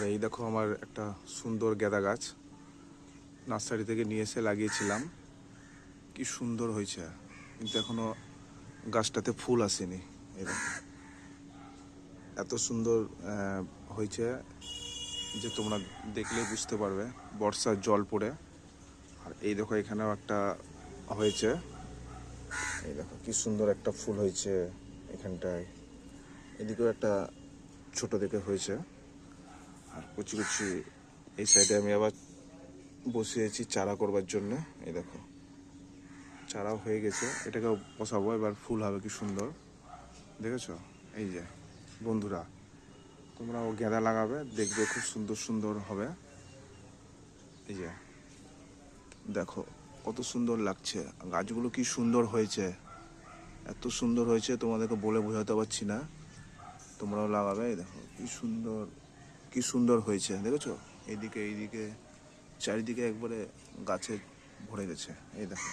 আর এই দেখো আমার একটা সুন্দর গেঁদা গাছ। নার্সারি থেকে নিয়ে এসে লাগিয়েছিলাম। কি সুন্দর হয়েছে। কিন্তু এখনও গাছটাতে ফুল আসেনি। দেখো। এত সুন্দর হয়েছে যে তোমরা দেখলে বুঝতে পারবে। বর্ষার জল পড়ে। আর এই দেখো এখানেও একটা হয়েছে। এই দেখো কি সুন্দর একটা ফুল হয়েছে এখানটায়। এদিকেও একটা ছোট দেখে হয়েছে। আর কুচি কুচি এই সাইডে আমি আবার বসিয়েছি চারা করবার জন্য। এই দেখো, চারাও হয়ে গেছে। এটাকেও বসাবো, এবার ফুল হবে কি সুন্দর। দেখেছ? এই যে, বন্ধুরা তোমরাও গেঁদা লাগাবে, দেখবে খুব সুন্দর সুন্দর হবে। এই যে, দেখো, কত সুন্দর লাগছে। গাছগুলো কি সুন্দর হয়েছে। এত সুন্দর হয়েছে, তোমাদেরকে বলে বোঝাতে পারছি না। তোমরাও লাগাবে, এই দেখো, কি সুন্দর। কি সুন্দর হয়েছে দেখেছ? এইদিকে এইদিকে চারিদিকে একবারে গাছে ভরে গেছে এই দেখো।